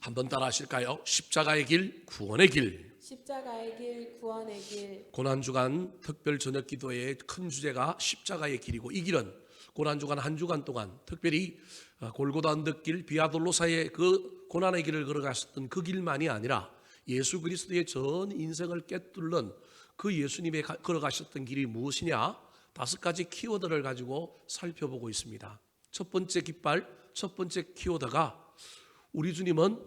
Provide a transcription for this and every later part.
한번 따라 하실까요? 십자가의 길, 구원의 길. 십자가의 길, 구원의 길, 고난 주간 특별 저녁 기도의 큰 주제가 십자가의 길이고 이 길은 고난 주간 한 주간 동안 특별히 어, 골고다 언덕길 비아돌로사의 그 고난의 길을 걸어가셨던 그 길만이 아니라 예수 그리스도의 전 인생을 꿰뚫는 그 예수님의 가- 걸어가셨던 길이 무엇이냐 다섯 가지 키워드를 가지고 살펴보고 있습니다. 첫 번째 깃발, 첫 번째 키워드가 우리 주님은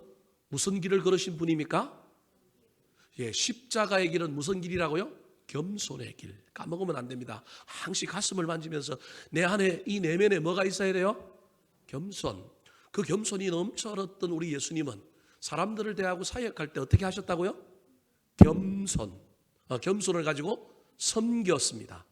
무슨 길을 걸으신 분입니까? 예, 십자가의 길은 무슨 길이라고요? 겸손의 길. 까먹으면 안 됩니다. 항시 가슴을 만지면서 내 안에 이 내면에 뭐가 있어야 돼요? 겸손. 그 겸손이 넘쳐흘었던 우리 예수님은 사람들을 대하고 사역할 때 어떻게 하셨다고요? 겸손. 어, 겸손을 가지고 섬겼습니다.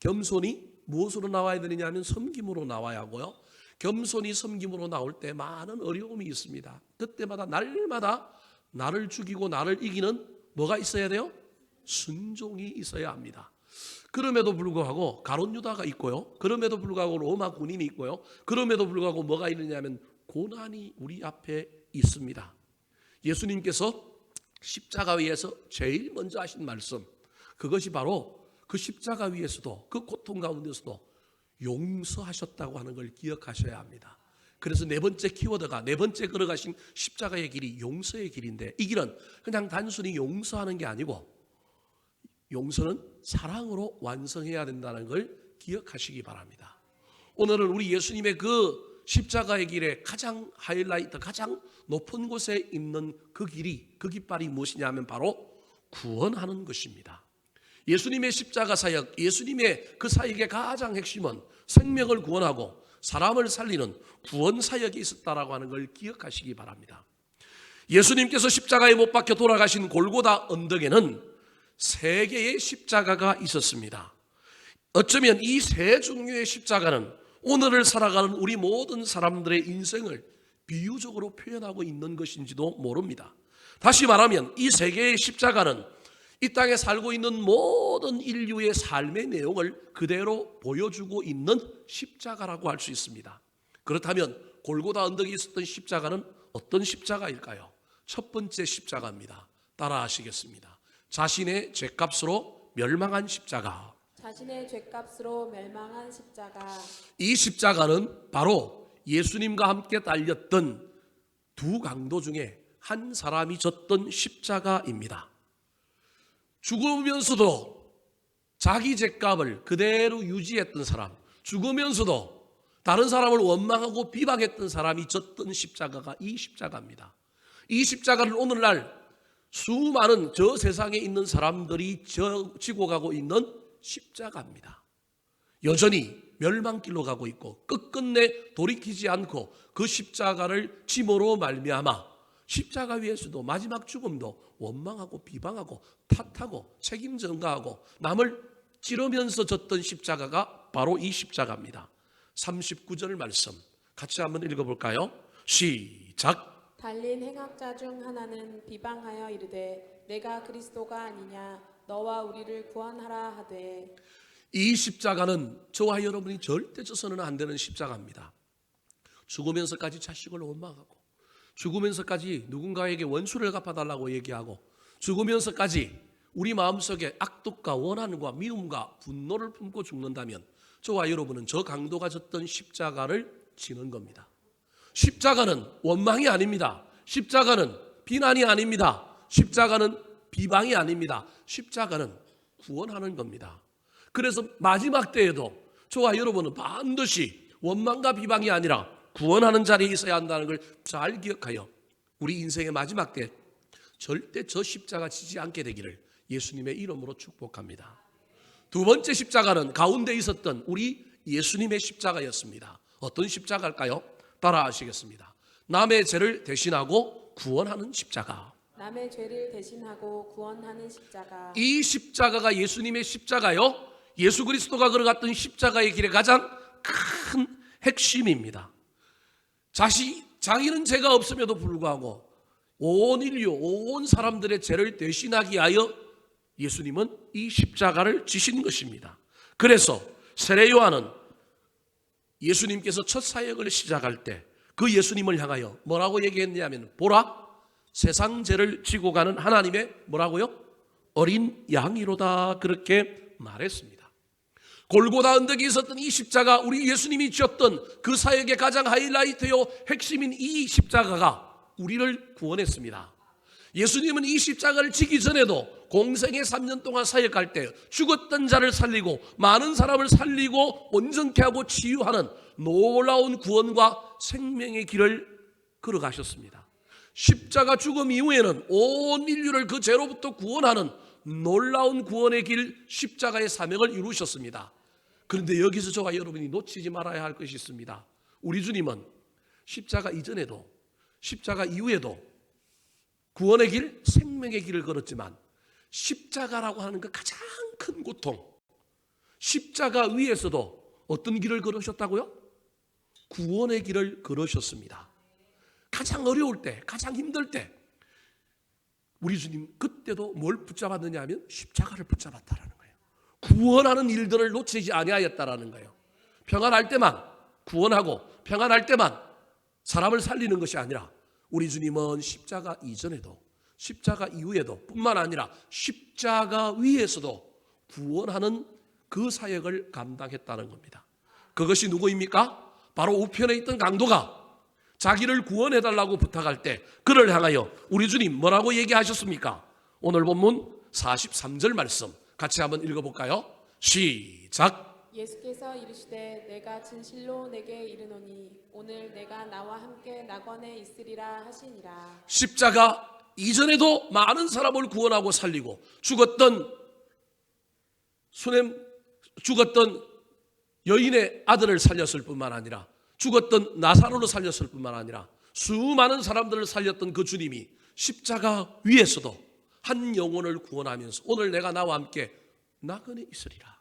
겸손이 무엇으로 나와야 되느냐 면 섬김으로 나와야 하고요. 겸손이 섬김으로 나올 때 많은 어려움이 있습니다. 그때마다 날마다 나를 죽이고 나를 이기는 뭐가 있어야 돼요? 순종이 있어야 합니다. 그럼에도 불구하고 가론 유다가 있고요. 그럼에도 불구하고 로마 군인이 있고요. 그럼에도 불구하고 뭐가 있느냐면 고난이 우리 앞에 있습니다. 예수님께서 십자가 위에서 제일 먼저 하신 말씀 그것이 바로 그 십자가 위에서도 그 고통 가운데서도 용서하셨다고 하는 걸 기억하셔야 합니다. 그래서 네 번째 키워드가 네 번째 걸어가신 십자가의 길이 용서의 길인데 이 길은 그냥 단순히 용서하는 게 아니고 용서는 사랑으로 완성해야 된다는 걸 기억하시기 바랍니다. 오늘은 우리 예수님의 그 십자가의 길의 가장 하이라이트, 가장 높은 곳에 있는 그 길이, 그 깃발이 무엇이냐 하면 바로 구원하는 것입니다. 예수님의 십자가 사역, 예수님의 그 사역의 가장 핵심은 생명을 구원하고 사람을 살리는 구원 사역이 있었다라고 하는 걸 기억하시기 바랍니다. 예수님께서 십자가에 못 박혀 돌아가신 골고다 언덕에는 세 개의 십자가가 있었습니다. 어쩌면 이 세 종류의 십자가는 오늘을 살아가는 우리 모든 사람들의 인생을 비유적으로 표현하고 있는 것인지도 모릅니다. 다시 말하면 이 세 개의 십자가는 이 땅에 살고 있는 모든 인류의 삶의 내용을 그대로 보여주고 있는 십자가라고 할 수 있습니다. 그렇다면 골고다 언덕에 있었던 십자가는 어떤 십자가일까요? 첫 번째 십자가입니다. 따라 하시겠습니다. 자신의 죄값으로 멸망한 십자가. 자신의 죄값으로 멸망한 십자가, 이 십자가는 바로 예수님과 함께 달렸던 두 강도 중에 한 사람이 졌던 십자가입니다. 죽으면서도 자기 죄값을 그대로 유지했던 사람, 죽으면서도 다른 사람을 원망하고 비방했던 사람이 졌던 십자가가 이 십자가입니다. 이 십자가를 오늘날 수많은 저 세상에 있는 사람들이 저 지고 가고 있는 십자가입니다. 여전히 멸망길로 가고 있고 끝끝내 돌이키지 않고 그 십자가를 짐으로 말미암아 십자가 위에서도 마지막 죽음도 원망하고 비방하고 탓하고 책임 전가하고 남을 찌르면서 졌던 십자가가 바로 이 십자가입니다. 39절 말씀 같이 한번 읽어볼까요? 시작. 달린 행악자 중 하나는 비방하여 이르되 내가 그리스도가 아니냐 너와 우리를 구원하라 하되 이 십자가는 저와 여러분이 절대 져서는 안 되는 십자가입니다. 죽으면서까지 자식을 원망하고 죽으면서까지 누군가에게 원수를 갚아달라고 얘기하고 죽으면서까지 우리 마음속에 악독과 원한과 미움과 분노를 품고 죽는다면 저와 여러분은 저 강도가 졌던 십자가를 지는 겁니다. 십자가는 원망이 아닙니다. 십자가는 비난이 아닙니다. 십자가는 비방이 아닙니다. 십자가는 구원하는 겁니다. 그래서 마지막 때에도 저와 여러분은 반드시 원망과 비방이 아니라 구원하는 자리에 있어야 한다는 걸 잘 기억하여 우리 인생의 마지막 때 절대 저 십자가 지지 않게 되기를 예수님의 이름으로 축복합니다. 두 번째 십자가는 가운데 있었던 우리 예수님의 십자가였습니다. 어떤 십자가일까요? 따라 하시겠습니다. 남의 죄를 대신하고 구원하는 십자가. 남의 죄를 대신하고 구원하는 십자가, 이 십자가가 예수님의 십자가요. 예수 그리스도가 걸어갔던 십자가의 길의 가장 큰 핵심입니다. 자시 자기는 죄가 없음에도 불구하고 온 인류, 온 사람들의 죄를 대신하기 위하여 예수님은 이 십자가를 지신 것입니다. 그래서 세례 요한은 예수님께서 첫 사역을 시작할 때 그 예수님을 향하여 뭐라고 얘기했냐면 보라 세상 죄를 지고 가는 하나님의 뭐라고요? 어린 양이로다 그렇게 말했습니다. 골고다 언덕에 있었던 이 십자가 우리 예수님이 지었던 그 사역의 가장 하이라이트요 핵심인 이 십자가가 우리를 구원했습니다. 예수님은 이 십자가를 지기 전에도 공생의 3년 동안 사역할 때 죽었던 자를 살리고 많은 사람을 살리고 온전케 하고 치유하는 놀라운 구원과 생명의 길을 걸어가셨습니다. 십자가 죽음 이후에는 온 인류를 그 죄로부터 구원하는 놀라운 구원의 길 십자가의 사명을 이루셨습니다. 그런데 여기서 저와 여러분이 놓치지 말아야 할 것이 있습니다. 우리 주님은 십자가 이전에도 십자가 이후에도 구원의 길, 생명의 길을 걸었지만 십자가라고 하는 그 가장 큰 고통, 십자가 위에서도 어떤 길을 걸으셨다고요? 구원의 길을 걸으셨습니다. 가장 어려울 때, 가장 힘들 때, 우리 주님 그때도 뭘 붙잡았느냐 하면 십자가를 붙잡았다라는 거예요. 구원하는 일들을 놓치지 아니하였다라는 거예요. 평안할 때만 구원하고 평안할 때만 사람을 살리는 것이 아니라 우리 주님은 십자가 이전에도 십자가 이후에도 뿐만 아니라 십자가 위에서도 구원하는 그 사역을 감당했다는 겁니다. 그것이 누구입니까? 바로 우편에 있던 강도가 자기를 구원해 달라고 부탁할 때 그를 향하여 우리 주님 뭐라고 얘기하셨습니까? 오늘 본문 43절 말씀 같이 한번 읽어 볼까요? 시작. 예수께서 이르시되 내가 진실로 내게 이르노니 오늘 내가 나와 함께 낙원에 있으리라 하시니라 십자가 이전에도 많은 사람을 구원하고 살리고 죽었던 수냄 죽었던 여인의 아들을 살렸을 뿐만 아니라 죽었던 나사로를 살렸을 뿐만 아니라 수많은 사람들을 살렸던 그 주님이 십자가 위에서도 한 영혼을 구원하면서 오늘 내가 나와 함께 나그네 있으리라.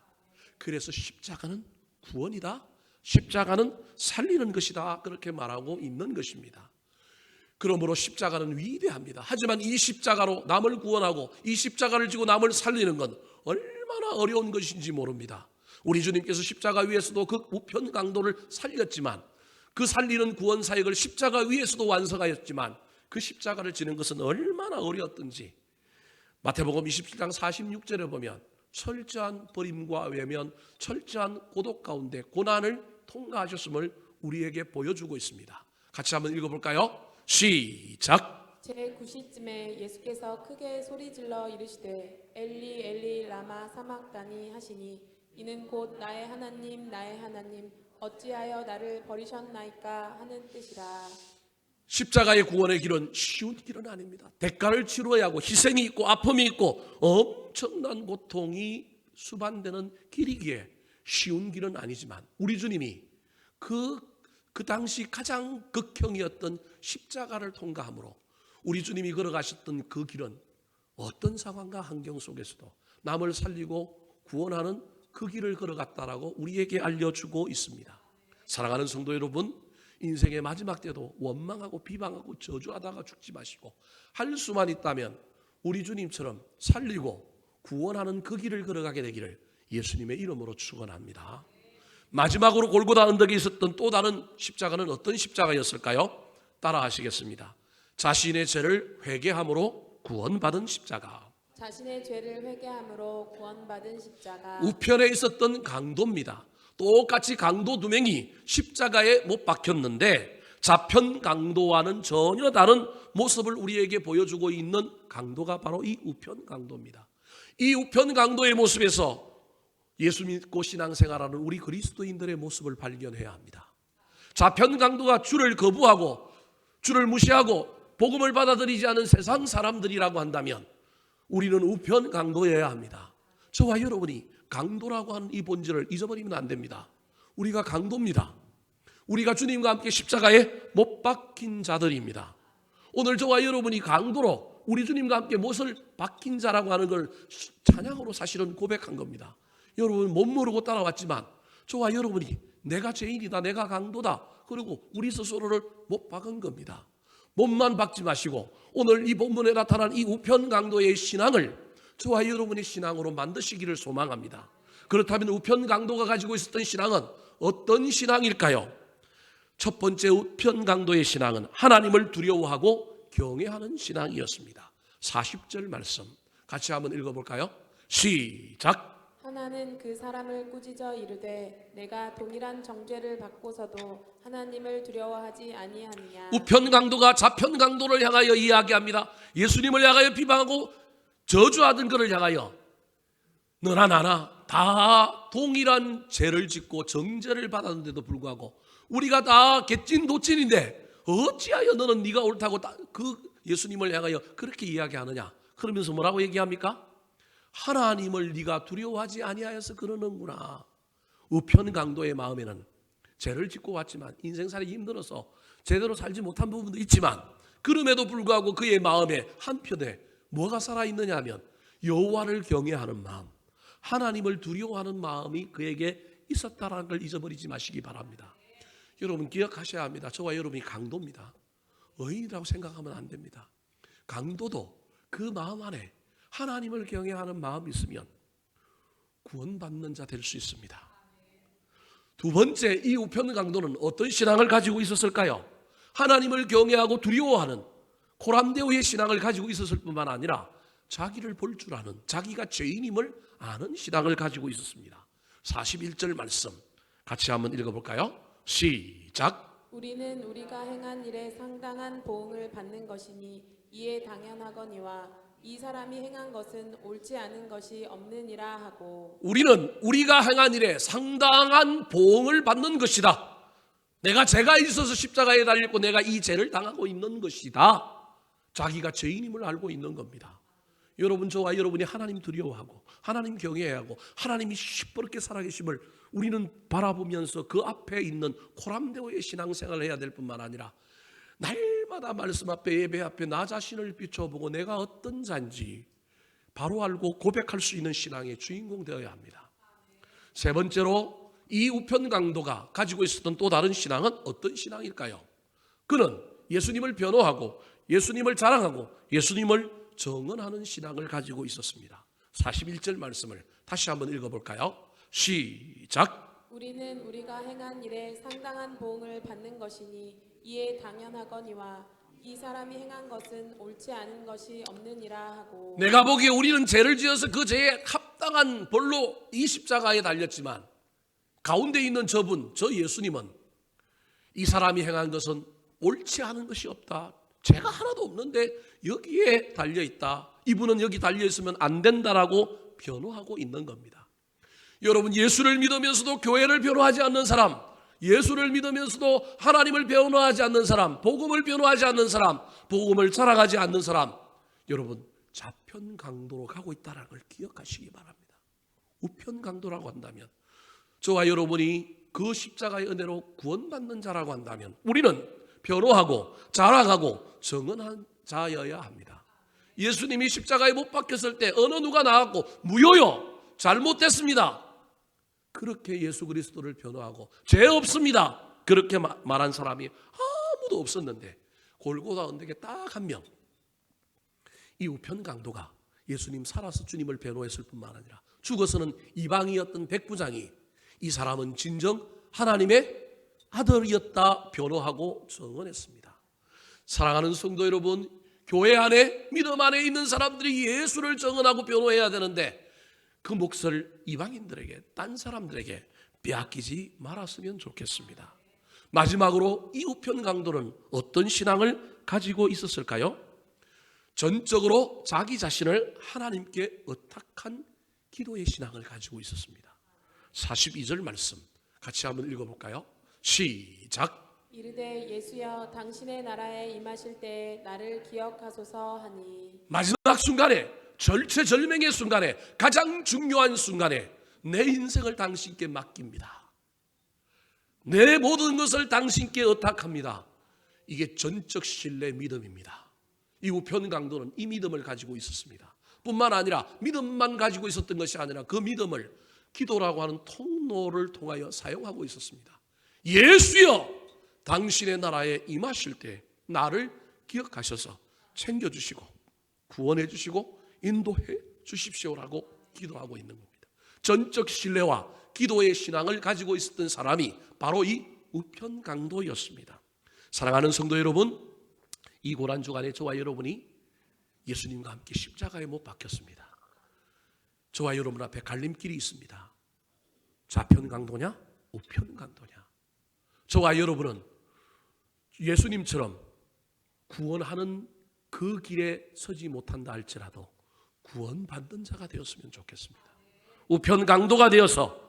그래서 십자가는 구원이다. 십자가는 살리는 것이다. 그렇게 말하고 있는 것입니다. 그러므로 십자가는 위대합니다. 하지만 이 십자가로 남을 구원하고 이 십자가를 지고 남을 살리는 건 얼마나 어려운 것인지 모릅니다. 우리 주님께서 십자가 위에서도 그 우편 강도를 살렸지만 그 살리는 구원 사역을 십자가 위에서도 완성하였지만 그 십자가를 지는 것은 얼마나 어려웠던지 마태복음 27장 46절에 보면 철저한 버림과 외면, 철저한 고독 가운데 고난을 통과하셨음을 우리에게 보여주고 있습니다. 같이 한번 읽어볼까요? 시작. 제 9시쯤에 예수께서 크게 소리질러 이르시되 엘리 엘리 라마 사막다니 하시니 이는 곧 나의 하나님 나의 하나님 어찌하여 나를 버리셨나이까 하는 뜻이라 십자가의 구원의 길은 쉬운 길은 아닙니다. 대가를 치러야 하고 희생이 있고 아픔이 있고 엄청난 고통이 수반되는 길이기에 쉬운 길은 아니지만 우리 주님이 그, 그 당시 가장 극형이었던 십자가를 통과함으로 우리 주님이 걸어가셨던 그 길은 어떤 상황과 환경 속에서도 남을 살리고 구원하는 그 길을 걸어갔다라고 우리에게 알려주고 있습니다. 사랑하는 성도 여러분, 인생의 마지막 때도 원망하고 비방하고 저주하다가 죽지 마시고 할 수만 있다면 우리 주님처럼 살리고 구원하는 그 길을 걸어가게 되기를 예수님의 이름으로 축원합니다. 마지막으로 골고다 언덕에 있었던 또 다른 십자가는 어떤 십자가였을까요? 따라하시겠습니다. 자신의 죄를 회개함으로 구원받은 십자가. 자신의 죄를 회개함으로 구원받은 십자가 우편에 있었던 강도입니다. 똑같이 강도 두 명이 십자가에 못 박혔는데 좌편 강도와는 전혀 다른 모습을 우리에게 보여주고 있는 강도가 바로 이 우편 강도입니다. 이 우편 강도의 모습에서 예수 믿고 신앙생활하는 우리 그리스도인들의 모습을 발견해야 합니다. 좌편 강도가 주를 거부하고 주를 무시하고 복음을 받아들이지 않은 세상 사람들이라고 한다면 우리는 우편 강도여야 합니다. 저와 여러분이 강도라고 하는 이 본질을 잊어버리면 안 됩니다. 우리가 강도입니다. 우리가 주님과 함께 십자가에 못 박힌 자들입니다. 오늘 저와 여러분이 강도로 우리 주님과 함께 못을 박힌 자라고 하는 걸 찬양으로 사실은 고백한 겁니다. 여러분 못 모르고 따라왔지만 저와 여러분이 내가 죄인이다, 내가 강도다. 그리고 우리 스스로를 못 박은 겁니다. 몸만 박지 마시고 오늘 이 본문에 나타난 이 우편 강도의 신앙을 저와 여러분의 신앙으로 만드시기를 소망합니다. 그렇다면 우편 강도가 가지고 있었던 신앙은 어떤 신앙일까요? 첫 번째 우편 강도의 신앙은 하나님을 두려워하고 경외하는 신앙이었습니다. 40절 말씀 같이 한번 읽어볼까요? 시작. 하나는 그 사람을 꾸짖어 이르되 내가 동일한 정죄를 받고서도 하나님을 두려워하지 아니하느냐 우편 강도가 좌편 강도를 향하여 이야기합니다. 예수님을 향하여 비방하고 저주하던 그를 향하여 너나 나나 다 동일한 죄를 짓고 정죄를 받았는데도 불구하고 우리가 다 개찐 도찐인데 어찌하여 너는 네가 옳다고 다- 그 예수님을 향하여 그렇게 이야기하느냐? 그러면서 뭐라고 얘기합니까? 하나님을 네가 두려워하지 아니하여서 그러는구나. 우편 강도의 마음에는 죄를 짓고 왔지만 인생살이 힘들어서 제대로 살지 못한 부분도 있지만 그럼에도 불구하고 그의 마음에 한편에 뭐가 살아 있느냐 하면 여호와를 경외하는 마음, 하나님을 두려워하는 마음이 그에게 있었다라는 걸 잊어버리지 마시기 바랍니다. 여러분 기억하셔야 합니다. 저와 여러분이 강도입니다. 의인이라고 생각하면 안 됩니다. 강도도 그 마음 안에 하나님을 경외하는 마음이 있으면 구원받는 자 될 수 있습니다. 두 번째 이 우편 강도는 어떤 신앙을 가지고 있었을까요? 하나님을 경외하고 두려워하는 코람데오의 신앙을 가지고 있었을 뿐만 아니라 자기를 볼 줄 아는 자기가 죄인임을 아는 신앙을 가지고 있었습니다. 41절 말씀 같이 한번 읽어볼까요? 시작. 우리는 우리가 행한 일에 상당한 보응을 받는 것이니 이에 당연하거니와 이 사람이 행한 것은 옳지 않은 것이 없느니라 하고 우리는 우리가 행한 일에 상당한 보응을 받는 것이다. 내가 죄가 있어서 십자가에 달렸고 내가 이 죄를 당하고 있는 것이다. 자기가 죄인임을 알고 있는 겁니다. 여러분 저와 여러분이 하나님 두려워하고 하나님 경외하고 하나님이 시퍼렇게 살아계심을 우리는 바라보면서 그 앞에 있는 코람데오의 신앙생활을 해야 될 뿐만 아니라 날마다 말씀 앞에 예배 앞에 나 자신을 비춰보고 내가 어떤 자인지 바로 알고 고백할 수 있는 신앙의 주인공 되어야 합니다. 세 번째로 이 우편 강도가 가지고 있었던 또 다른 신앙은 어떤 신앙일까요? 그는 예수님을 변호하고 예수님을 자랑하고 예수님을 정언하는 신앙을 가지고 있었습니다. 41절 말씀을 다시 한번 읽어볼까요? 시작. 우리는 우리가 행한 일에 상당한 보응을 받는 것이니 이에 당연하거니와 이 사람이 행한 것은 옳지 않은 것이 없느니라 하고 내가 보기에 우리는 죄를 지어서 그 죄에 합당한 벌로 이 십자가에 달렸지만 가운데 있는 저분, 저 예수님은 이 사람이 행한 것은 옳지 않은 것이 없다. 죄가 하나도 없는데 여기에 달려 있다. 이분은 여기 달려 있으면 안 된다라고 변호하고 있는 겁니다. 여러분 예수를 믿으면서도 교회를 변호하지 않는 사람, 예수를 믿으면서도 하나님을 변호하지 않는 사람, 복음을 변호하지 않는 사람, 복음을 자랑하지 않는 사람, 여러분 좌편 강도로 가고 있다는 걸 기억하시기 바랍니다. 우편 강도라고 한다면 저와 여러분이 그 십자가의 은혜로 구원받는 자라고 한다면 우리는 변호하고 자랑하고 정언한 자여야 합니다. 예수님이 십자가에 못 박혔을 때 어느 누가 나왔고 무효요 잘못됐습니다. 그렇게 예수 그리스도를 변호하고 죄 없습니다. 그렇게 마- 말한 사람이 아무도 없었는데 골고다 언덕에 딱 한 명. 이 우편 강도가 예수님 살아서 주님을 변호했을 뿐만 아니라 죽어서는 이방이었던 백부장이 이 사람은 진정 하나님의 아들이었다 변호하고 정언했습니다. 사랑하는 성도 여러분, 교회 안에 믿음 안에 있는 사람들이 예수를 정언하고 변호해야 되는데 그 몫을 이방인들에게 딴 사람들에게 빼앗기지 말았으면 좋겠습니다. 마지막으로 이 우편 강도는 어떤 신앙을 가지고 있었을까요? 전적으로 자기 자신을 하나님께 의탁한 기도의 신앙을 가지고 있었습니다. 42절 말씀 같이 한번 읽어볼까요? 시작. 이르되 예수여 당신의 나라에 임하실 때 나를 기억하소서 하니 마지막 순간에 절체절명의 순간에 가장 중요한 순간에 내 인생을 당신께 맡깁니다. 내 모든 것을 당신께 의탁합니다. 이게 전적 신뢰 믿음입니다. 이 우편 강도는 이 믿음을 가지고 있었습니다. 뿐만 아니라 믿음만 가지고 있었던 것이 아니라 그 믿음을 기도라고 하는 통로를 통하여 사용하고 있었습니다. 예수여 당신의 나라에 임하실 때 나를 기억하셔서 챙겨주시고 구원해 주시고 인도해 주십시오라고 기도하고 있는 겁니다. 전적 신뢰와 기도의 신앙을 가지고 있었던 사람이 바로 이 우편 강도였습니다. 사랑하는 성도 여러분, 이 고난 주간에 저와 여러분이 예수님과 함께 십자가에 못 박혔습니다. 저와 여러분 앞에 갈림길이 있습니다. 좌편 강도냐, 우편 강도냐. 저와 여러분은 예수님처럼 구원하는 그 길에 서지 못한다 할지라도 구원받는 자가 되었으면 좋겠습니다. 우편 강도가 되어서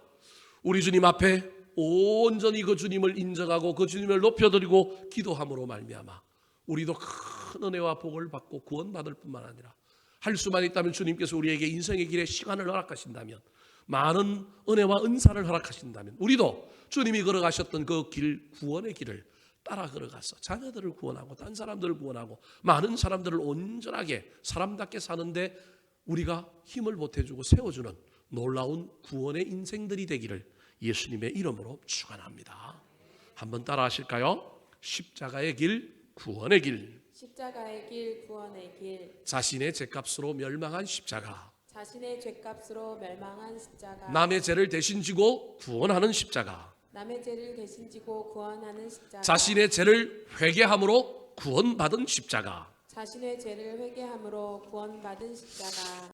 우리 주님 앞에 온전히 그 주님을 인정하고 그 주님을 높여드리고 기도함으로 말미암아 우리도 큰 은혜와 복을 받고 구원받을 뿐만 아니라 할 수만 있다면 주님께서 우리에게 인생의 길에 시간을 허락하신다면 많은 은혜와 은사를 허락하신다면 우리도 주님이 걸어가셨던 그 길 구원의 길을 따라 걸어가서 자녀들을 구원하고 딴 사람들을 구원하고 많은 사람들을 온전하게 사람답게 사는데 우리가 힘을 보태주고 세워주는 놀라운 구원의 인생들이 되기를 예수님의 이름으로 축원합니다. 한번 따라하실까요? 십자가의 길, 구원의 길, 십자가의 길, 구원의 길, 자신의 죄값으로 멸망한 십자가, 자신의 죄값으로 멸망한 십자가, 남의 죄를 대신 지고 구원하는 십자가, 남의 죄를 대신 지고 구원하는 십자가, 자신의 죄를 회개함으로 구원받은 십자가, 자신의 죄를 회개함으로 구원받은 십자가,